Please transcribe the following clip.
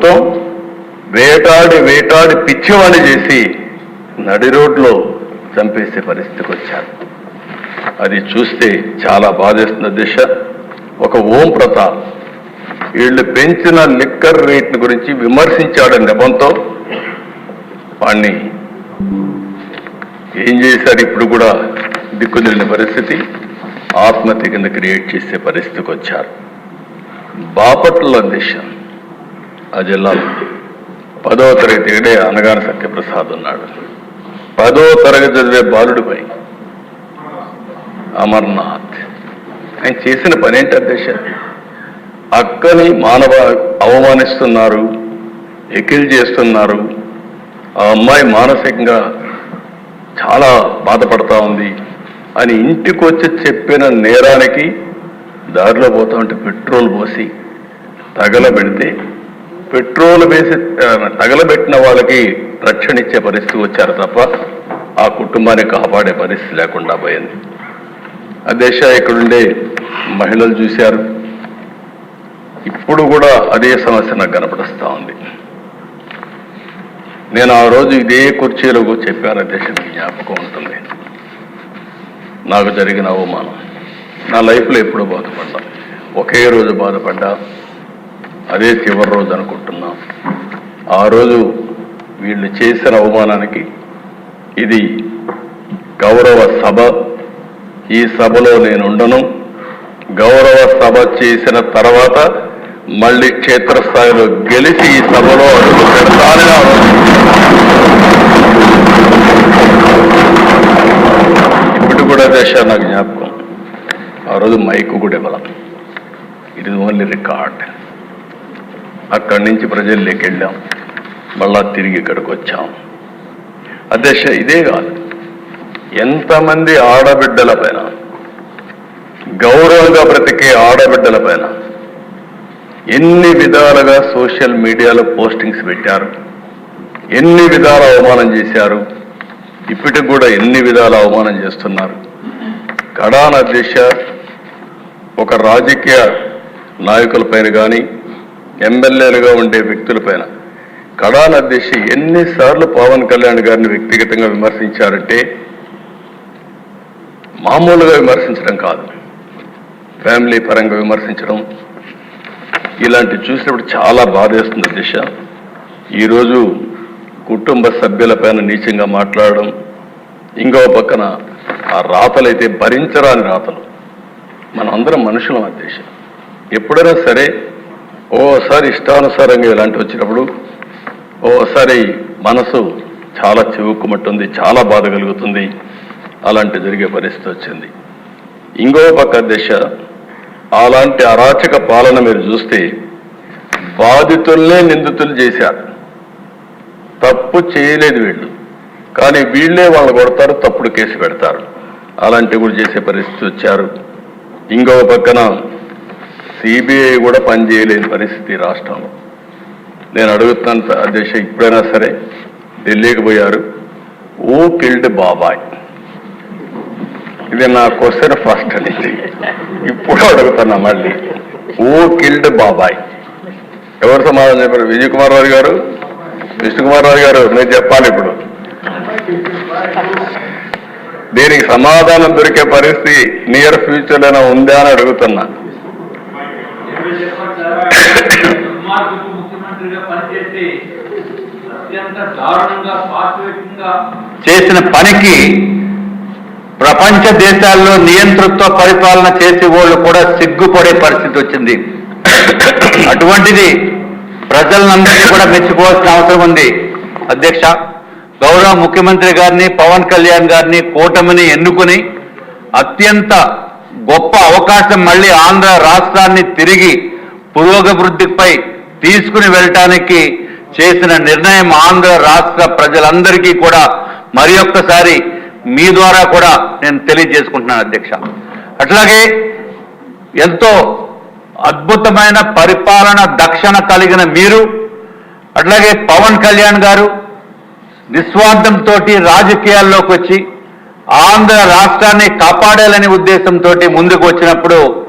మొత్తం వేటాడి వేటాడి పిచ్చివాణి చేసి నడి రోడ్లో చంపేసే పరిస్థితికి వచ్చారు. అది చూస్తే చాలా బాధేస్తున్న దిశ. ఒక ఓం ప్రతాప్ వీళ్ళు పెంచిన లిక్కర్ రేట్ గురించి విమర్శించాడు నెపంతో. వాణ్ణి ఏం చేశారు ఇప్పుడు కూడా? దిక్కుదిలిన పరిస్థితి. ఆత్మహత్య కింద క్రియేట్ చేసే పరిస్థితికి వచ్చారు. బాపట్ల దిశ. ఆ జిల్లాలో పదవ తరగతి ఇడే అనగాన సత్యప్రసాద్ ఉన్నాడు. పదో తరగతి చదివే బాలుడిపై అమర్నాథ్. ఆయన చేసిన పని ఏంటి అధ్యక్ష? అక్కని మానవ అవమానిస్తున్నారు ఎకిల్ చేస్తున్నారు. ఆ అమ్మాయి మానసికంగా చాలా బాధపడతా ఉంది అని ఇంటికి వచ్చి చెప్పిన నేరానికి దారిలో పోతా ఉంటే పెట్రోల్ పోసి తగలబెడితే పెట్రోల్ వేసి తగలబెట్టిన వాళ్ళకి రక్షణ ఇచ్చే పరిస్థితి వచ్చారు తప్ప ఆ కుటుంబాన్ని కాపాడే పరిస్థితి లేకుండా పోయింది. అదేశ ఇక్కడుండే మహిళలు చూశారు. ఇప్పుడు కూడా అదే సమస్య నాకు కనపడుస్తూ ఉంది. నేను ఆ రోజు ఇదే కుర్చీలో చెప్పాను అధ్యక్ష జ్ఞాపకం ఉంటుంది. నాకు జరిగిన అవమానం. నా లైఫ్లో ఎప్పుడూ బాధపడ్డా. ఒకే రోజు బాధపడ్డా. అదే చివరి రోజు అనుకుంటున్నాం. ఆ రోజు వీళ్ళు చేసిన అవమానానికి ఇది గౌరవ సభ. ఈ సభలో నేను ఉండను. గౌరవ సభ చేసిన తర్వాత మళ్ళీ క్షేత్రస్థాయిలో గెలిచి ఈ సభలో అడుగు పెడతానని ఇప్పుడు కూడా దశ నాకు జ్ఞాపకం. ఆ రోజు మైకు కూడా ఇవ్వాల ఇది ఓన్లీ రికార్డ్ అక్కడి నుంచి ప్రజల్లోకి వెళ్ళాం. మళ్ళా తిరిగి ఇక్కడికి వచ్చాం. అధ్యక్ష ఇదే కాదు. ఎంతమంది ఆడబిడ్డల పైన గౌరవంగా బ్రతికే ఆడబిడ్డల పైన ఎన్ని విధాలుగా సోషల్ మీడియాలో పోస్టింగ్స్ పెట్టారు ఎన్ని విధాల అవమానం చేశారు ఇప్పటికి కూడా ఎన్ని విధాల అవమానం చేస్తున్నారు. కడాన్ అధ్యక్ష ఒక రాజకీయ నాయకులపైన కానీ ఎమ్మెల్యేలుగా ఉండే వ్యక్తులపైన కడాన దిశ ఎన్నిసార్లు పవన్ కళ్యాణ్ గారిని వ్యక్తిగతంగా విమర్శించారంటే మామూలుగా విమర్శించడం కాదు. ఫ్యామిలీ పరంగా విమర్శించడం. ఇలాంటి చూసినప్పుడు చాలా బాధేస్తుంది దిశ ఈరోజు కుటుంబ సభ్యులపైన నీచంగా మాట్లాడడం ఇంకో పక్కన ఆ రాతలైతే భరించరాని రాతలు. మనం అందరం మనుషులం ఆ దేశం ఎప్పుడైనా సరే ఓసారి ఇష్టానుసారంగా ఇలాంటి వచ్చినప్పుడు ఓసారి మనసు చాలా చివుక్కుమట్టుంది చాలా బాధ కలుగుతుంది. అలాంటి జరిగే పరిస్థితి వచ్చింది. ఇంకో పక్క దిశ అలాంటి అరాచక పాలన మీరు చూస్తే బాధితుల్నే నిందితులు చేశారు. తప్పు చేయలేదు వీళ్ళు. కానీ వీళ్ళే వాళ్ళు కొడతారు తప్పుడు కేసు పెడతారు. అలాంటివి కూడా చేసే పరిస్థితి వచ్చారు. ఇంకో పక్కన సిబిఐ కూడా పనిచేయలేని పరిస్థితి రాష్ట్రంలో. నేను అడుగుతాను అధ్యక్ష ఇప్పుడైనా సరే ఢిల్లీకి పోయారు. ఓ కిల్డ్ బాబాయ్ ఇది నా క్వశ్చన్ ఫస్ట్ అండి. ఇప్పుడు అడుగుతున్నా మళ్ళీ. ఓ కిల్డ్ బాబాయ్ ఎవరు సమాధానం చెప్పారు? విజయ్ కుమార్ రావు గారు? విష్ణుకుమార్ రావు గారు మీరు చెప్పాలి ఇప్పుడు. దీనికి సమాధానం దొరికే పరిస్థితి నియర్ ఫ్యూచర్లో ఉందా అని అడుగుతున్నా. ముఖ్యమంత్రిగా పనిచేసి అత్యంత దారుణంగా చేసిన పనికి ప్రపంచ దేశాల్లో నియంతృత్వ పరిపాలన చేసే వాళ్ళు కూడా సిగ్గుపడే పరిస్థితి వచ్చింది. అటువంటిది ప్రజలందరికీ కూడా మెచ్చుకోవాల్సిన అవసరం ఉంది. అధ్యక్ష గౌరవ ముఖ్యమంత్రి గారిని పవన్ కళ్యాణ్ గారిని కూటమిని ఎన్నుకుని అత్యంత గొప్ప అవకాశం మళ్ళీ ఆంధ్ర రాష్ట్రాన్ని తిరిగి పురోగభివృద్ధిపై తీసుకుని వెళ్ళటానికి చేసిన నిర్ణయం ఆంధ్ర రాష్ట్ర ప్రజలందరికీ కూడా మరి ఒక్కసారి మీ ద్వారా కూడా నేను తెలియజేసుకుంటున్నాను అధ్యక్ష. అట్లాగే ఎంతో అద్భుతమైన పరిపాలన దక్షణ కలిగిన మీరు అట్లాగే పవన్ కళ్యాణ్ గారు నిస్వార్థంతో రాజకీయాల్లోకి వచ్చి ఆంధ్ర రాష్ట్రాన్ని కాపాడాలనే ఉద్దేశంతో ముందుకు వచ్చినప్పుడు